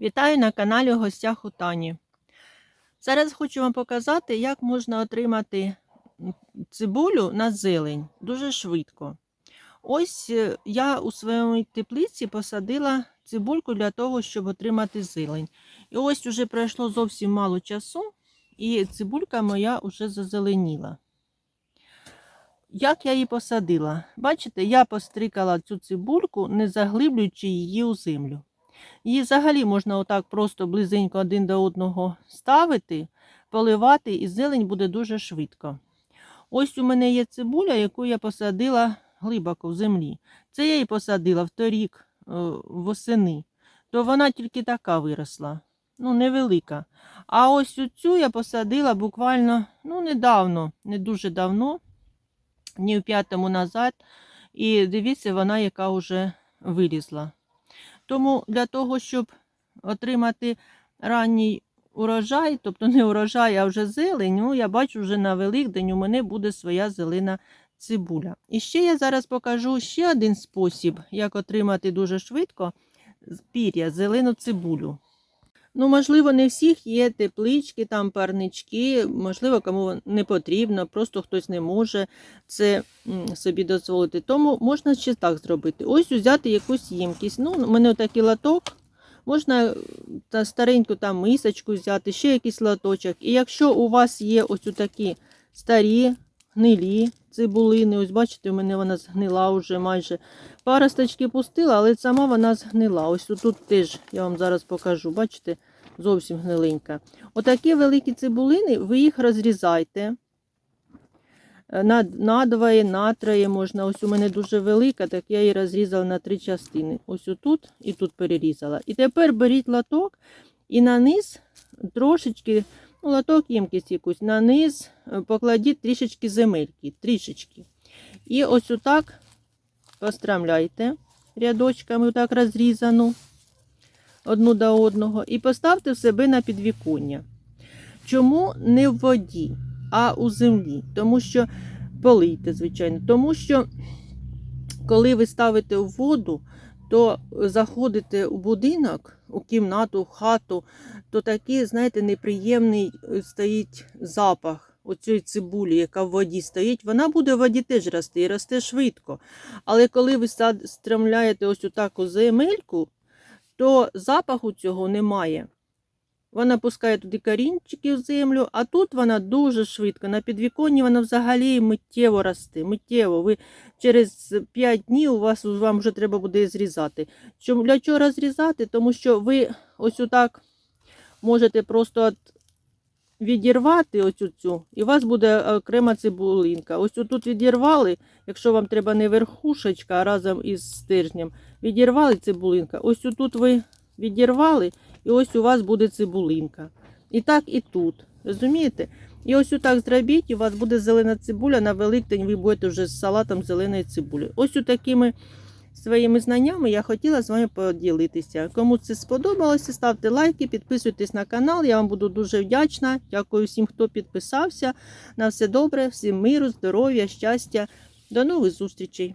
Вітаю на каналі в гостях Тані. Зараз хочу вам показати, як можна отримати цибулю на зелень дуже швидко. Ось е, я у своєму теплиці посадила цибульку для того, щоб отримати зелень. І ось уже пройшло зовсім мало часу, і цибулька моя вже зазеленіла. Як я її посадила? Бачите, я пострикала цю цибульку, не заглиблюючи її у землю. Її взагалі можна отак просто близенько один до одного ставити, поливати, і зелень буде дуже швидко. Ось у мене є цибуля, яку я посадила глибоко в землі. Це я її посадила вторік е, восени, то вона тільки така виросла, ну невелика. А ось цю я посадила буквально ну, недавно, не дуже давно, днів п'ятому назад. І дивіться, вона яка вже вилізла. Тому для того, щоб отримати ранній урожай, тобто не урожай, а вже зелень, ну, я бачу, вже на Великдень у мене буде своя зелена цибуля. І ще я зараз покажу ще один спосіб, як отримати дуже швидко пір'я зелену цибулю. Ну, можливо, не всіх є теплички, там парнички, можливо, кому не потрібно, просто хтось не може це собі дозволити. Тому можна ще так зробити. Ось взяти якусь ємкість. Ну, у мене такий лоток. Можна е, та стареньку там мисочку взяти, ще якийсь лоточок. І якщо у вас є ось такі старі, гнилі цибулини, ось бачите, у мене вона згнила вже майже. Паросточки пустила, але сама вона згнила. Ось тут теж я вам зараз покажу. Бачите, зовсім гниленька. Отакі великі цибулини, ви їх розрізайте. Е, На, надвоє, натроє можна. Ось у мене дуже велика, так я її розрізала на три частини. Ось отут і тут перерізала. І тепер беріть латок і на низ трошечки, латок ємкість якусь, на низ е, покладіть трішечки земельки, трішечки. І ось отак пострамляйте рядочками, отак розрізану одну до одного, і поставте в себе на підвіконня. Чому не в воді, а у землі? Тому що полийте, звичайно, тому що коли ви ставите у воду, то заходите у будинок, у кімнату, в хату, то такий, знаєте, неприємний е, стоїть запах оцієї цибулі, яка в воді стоїть, вона буде в воді теж рости і росте швидко. Але коли ви стремляєте ось таку земельку, то запаху цього немає. Вона пускає туди корінчики в землю, а тут вона дуже швидко. На підвіконні вона взагалі миттєво росте. Миттєво. Ви через 5 днів у вас вам вже треба буде зрізати. Чому для чого розрізати? Тому що ви ось отак можете просто от відірвати оцю цю, і у вас буде окрема цибулинка. Ось тут відірвали, якщо вам треба не верхушечка, а разом із стержнем, відірвали цибулинка. Ось тут ви відірвали, і ось у вас буде цибулинка. І так, і тут. Розумієте? І ось отак зробіть, і у вас буде зелена цибуля. На Великдень ви будете вже з салатом зеленої цибулі. Ось такими своїми знаннями я хотіла з вами поділитися. Кому це сподобалося, ставте лайки, підписуйтесь на канал. Я вам буду дуже вдячна. Дякую всім, хто підписався. На все добре, всім миру, здоров'я, щастя. До нових зустрічей!